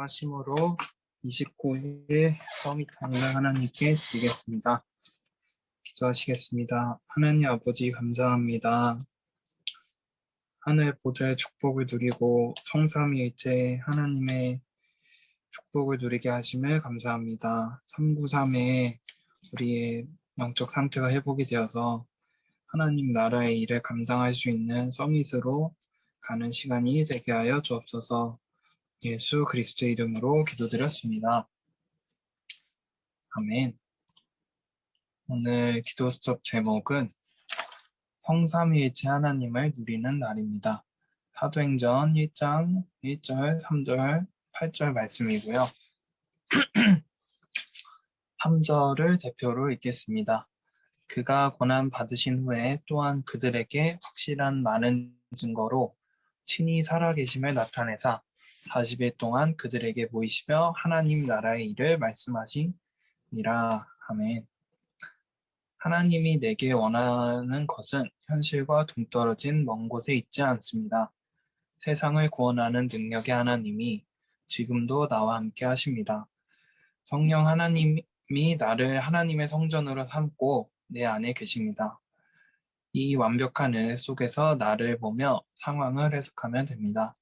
하심으로 29일 서밋하는 하나님께 드리겠습니다. 기도하시겠습니다. 하나님 아버지 감사합니다. 하늘 보좌의 축복을 누리고 성삼위일체 하나님의 축복을 누리게 하심을 감사합니다. 393에 우리의 영적 상태가 회복이 되어서 하나님 나라의 일을 감당할 수 있는 서밋으로 가는 시간이 되게 하여 주옵소서 예수 그리스도의 이름으로 기도드렸습니다. 아멘. 오늘 기도 수첩 제목은 성삼위일체 하나님을 누리는 날입니다. 사도행전 1장 1절, 3절, 8절 말씀이고요. 3절을 대표로 읽겠습니다. 그가 고난 받으신 후에 또한 그들에게 확실한 많은 증거로 친히 살아계심을 나타내사 40일 동안 그들에게 보이시며 하나님 나라의 일을 말씀하시니라. 아멘. 하나님이 내게 원하는 것은 현실과 동떨어진 먼 곳에 있지 않습니다. 세상을 구원하는 능력의 하나님이 지금도 나와 함께 하십니다. 성령 하나님이 나를 하나님의 성전으로 삼고 내 안에 계십니다. 이 완벽한 은혜 속에서 나를 보며 상황을 해석하면 됩니다.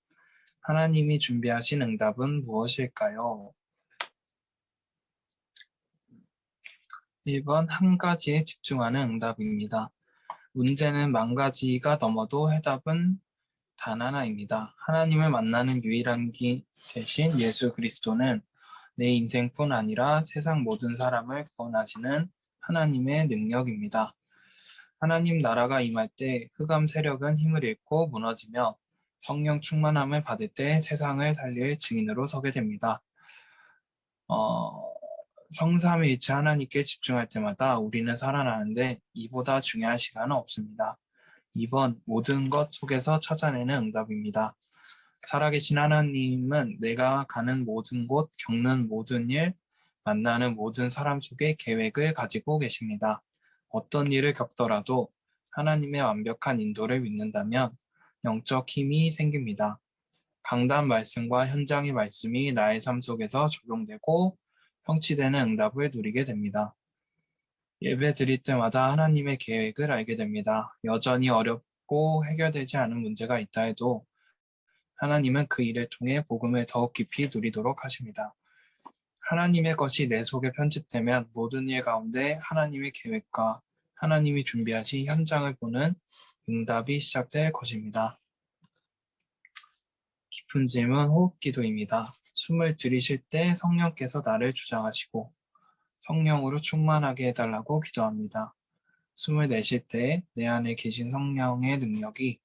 하나님이 준비하신 응답은 무엇일까요? 1번 한 가지에 집중하는 응답입니다. 문제는 만 가지가 넘어도 해답은 단 하나입니다. 하나님을 만나는 유일한 기 대신 예수 그리스도는 내 인생뿐 아니라 세상 모든 사람을 구원하시는 하나님의 능력입니다. 하나님 나라가 임할 때 흑암 세력은 힘을 잃고 무너지며 성령 충만함을 받을 때 세상을 살릴 증인으로 서게 됩니다. 어, 성삼위일체 하나님께 집중할 때마다 우리는 살아나는데 이보다 중요한 시간은 없습니다. 2번 모든 것 속에서 찾아내는 응답입니다. 살아계신 하나님은 내가 가는 모든 곳, 겪는 모든 일, 만나는 모든 사람 속에 계획을 가지고 계십니다. 어떤 일을 겪더라도 하나님의 완벽한 인도를 믿는다면 영적 힘이 생깁니다. 강단 말씀과 현장의 말씀이 나의 삶 속에서 적용되고 성취되는 응답을 누리게 됩니다. 예배 드릴 때마다 하나님의 계획을 알게 됩니다. 여전히 어렵고 해결되지 않은 문제가 있다 해도 하나님은 그 일을 통해 복음을 더욱 깊이 누리도록 하십니다. 하나님의 것이 내 속에 편집되면 모든 일 가운데 하나님의 계획과 하나님이 준비하신 현장을 보는 응답이 시작될 것입니다. 깊은 질문 호흡 기도입니다. 숨을 들이쉴 때 성령께서 나를 주장하시고 성령으로 충만하게 해달라고 기도합니다. 숨을 내쉴 때 내 안에 계신 성령의 능력이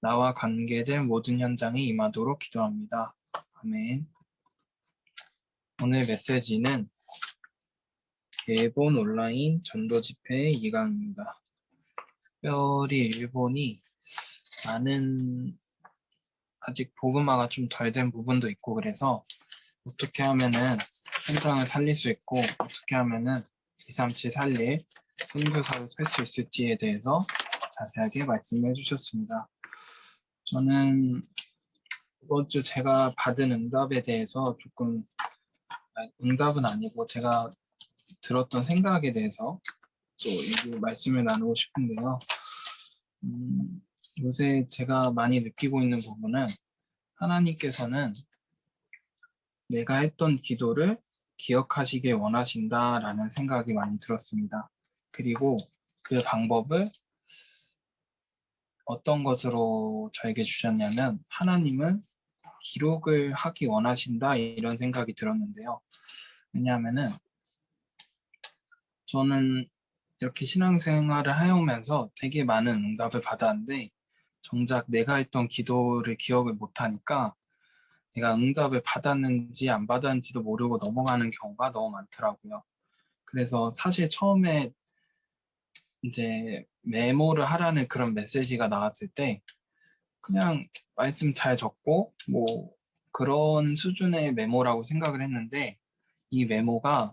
나와 관계된 모든 현장에 임하도록 기도합니다. 아멘. 오늘 메시지는 일본 온라인 전도 집회 2강입니다. 특별히 일본이 많은 아직 복음화가 좀 덜 된 부분도 있고 그래서 어떻게 하면은 현장을 살릴 수 있고 어떻게 하면은 237 살릴 선교사를 살수 있을지에 대해서 자세하게 말씀해 주셨습니다. 저는 이번 주 제가 받은 응답에 대해서 조금 응답은 아니고 제가 들었던 생각에 대해서 또 얘기 말씀을 나누고 싶은데요. 음, 요새 제가 많이 느끼고 있는 부분은 하나님께서는 내가 했던 기도를 기억하시길 원하신다라는 생각이 많이 들었습니다. 그리고 그 방법을 어떤 것으로 저에게 주셨냐면 하나님은 기록을 하기 원하신다 이런 생각이 들었는데요. 왜냐하면은 저는 이렇게 신앙생활을 해오면서 되게 많은 응답을 받았는데 정작 내가 했던 기도를 기억을 못하니까 내가 응답을 받았는지 안 받았는지도 모르고 넘어가는 경우가 너무 많더라고요. 그래서 사실 처음에 이제 메모를 하라는 그런 메시지가 나왔을 때 그냥 말씀 잘 적고 뭐 그런 수준의 메모라고 생각을 했는데 이 메모가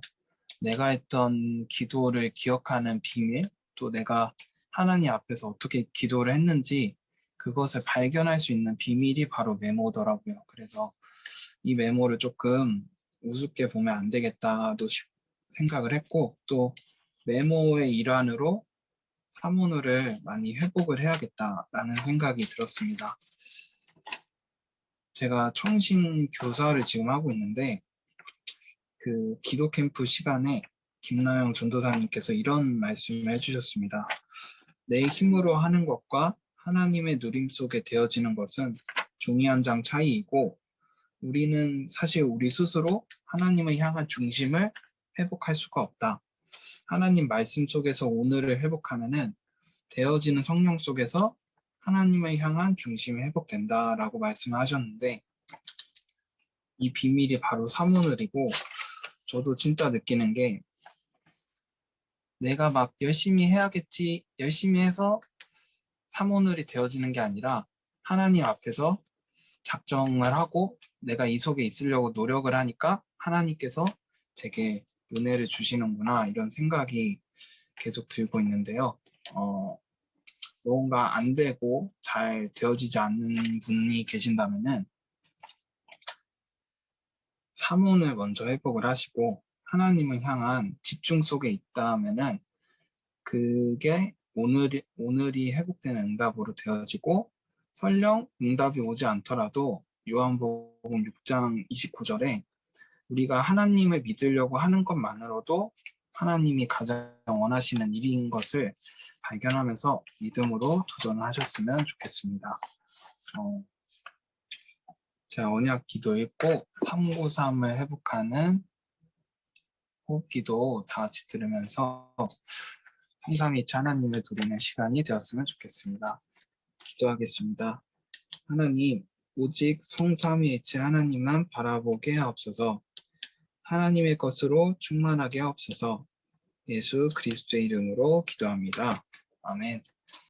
내가 했던 기도를 기억하는 비밀 또 내가 하나님 앞에서 어떻게 기도를 했는지 그것을 발견할 수 있는 비밀이 바로 메모더라고요. 그래서 이 메모를 조금 우습게 보면 안 되겠다도 싶- 생각을 했고 또 메모의 일환으로 사문을 많이 회복을 해야겠다라는 생각이 들었습니다. 제가 청신 교사를 지금 하고 있는데 그 기도 캠프 시간에 김나영 전도사님께서 이런 말씀을 해주셨습니다. 내 힘으로 하는 것과 하나님의 누림 속에 되어지는 것은 종이 한 장 차이이고 우리는 사실 우리 스스로 하나님을 향한 중심을 회복할 수가 없다. 하나님 말씀 속에서 오늘을 회복하면은 되어지는 성령 속에서 하나님을 향한 중심이 회복된다라고 말씀을 하셨는데 이 비밀이 바로 사문을이고 저도 진짜 느끼는 게 내가 막 열심히 해야겠지 열심히 해서 사문을이 되어지는 게 아니라 하나님 앞에서 작정을 하고 내가 이 속에 있으려고 노력을 하니까 하나님께서 제게 은혜를 주시는구나 이런 생각이 계속 들고 있는데요. 어, 뭔가 안 되고 잘 되어지지 않는 분이 계신다면은 사문을 먼저 회복을 하시고 하나님을 향한 집중 속에 있다면은 그게 오늘이 오늘이 회복되는 응답으로 되어지고 설령 응답이 오지 않더라도 요한복음 6장 29절에 우리가 하나님을 믿으려고 하는 것만으로도 하나님이 가장 원하시는 일인 것을 발견하면서 믿음으로 도전하셨으면 좋겠습니다. 어, 제가 언약 기도 읽고 393을 회복하는 호흡 기도 다 같이 들으면서 성삼위치 하나님을 드리는 시간이 되었으면 좋겠습니다. 기도하겠습니다. 하나님, 오직 성삼위일체 하나님만 바라보게 하옵소서. 하나님의 것으로 충만하게 하옵소서. 예수 그리스도의 이름으로 기도합니다. 아멘.